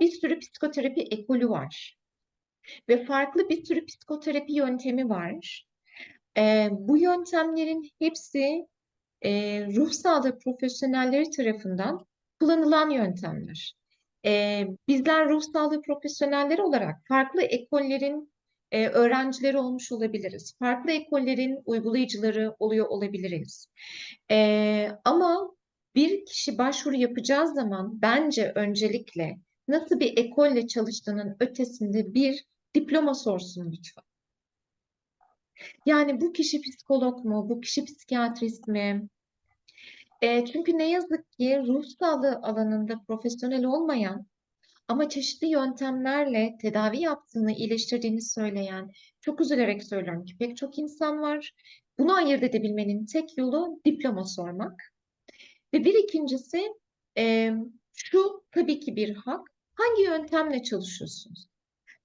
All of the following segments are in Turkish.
Bir sürü psikoterapi ekolü var ve farklı bir sürü psikoterapi yöntemi var. Ee, bu yöntemlerin hepsi e, ruh sağlığı profesyonelleri tarafından kullanılan yöntemler. Ee, bizler ruh sağlığı profesyonelleri olarak farklı ekollerin e, öğrencileri olmuş olabiliriz. Farklı ekollerin uygulayıcıları oluyor olabiliriz. Ee, ama bir kişi başvuru yapacağı zaman bence öncelikle nasıl bir ekolle çalıştığının ötesinde bir diploma sorsun lütfen. Yani bu kişi psikolog mu, bu kişi psikiyatrist mi? E, çünkü ne yazık ki ruh sağlığı alanında profesyonel olmayan ama çeşitli yöntemlerle tedavi yaptığını, iyileştirdiğini söyleyen, çok üzülerek söylüyorum ki pek çok insan var. Bunu ayırt edebilmenin tek yolu diploma sormak. Ve bir ikincisi e, şu tabii ki bir hak. Hangi yöntemle çalışıyorsunuz?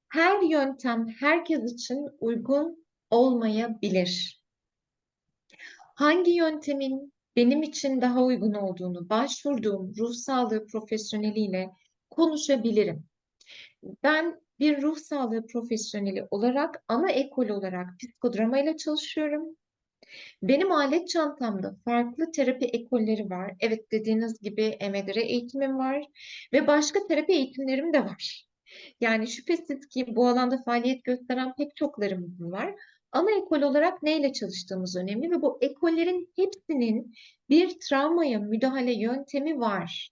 Her yöntem herkes için uygun olmayabilir. Hangi yöntemin benim için daha uygun olduğunu başvurduğum ruh sağlığı profesyoneliyle konuşabilirim. Ben bir ruh sağlığı profesyoneli olarak ana ekol olarak psikodrama ile çalışıyorum. Benim alet çantamda farklı terapi ekolleri var. Evet dediğiniz gibi EMDR eğitimim var ve başka terapi eğitimlerim de var. Yani şüphesiz ki bu alanda faaliyet gösteren pek çoklarımız var. Ana ekol olarak neyle çalıştığımız önemli ve bu ekollerin hepsinin bir travmaya müdahale yöntemi var.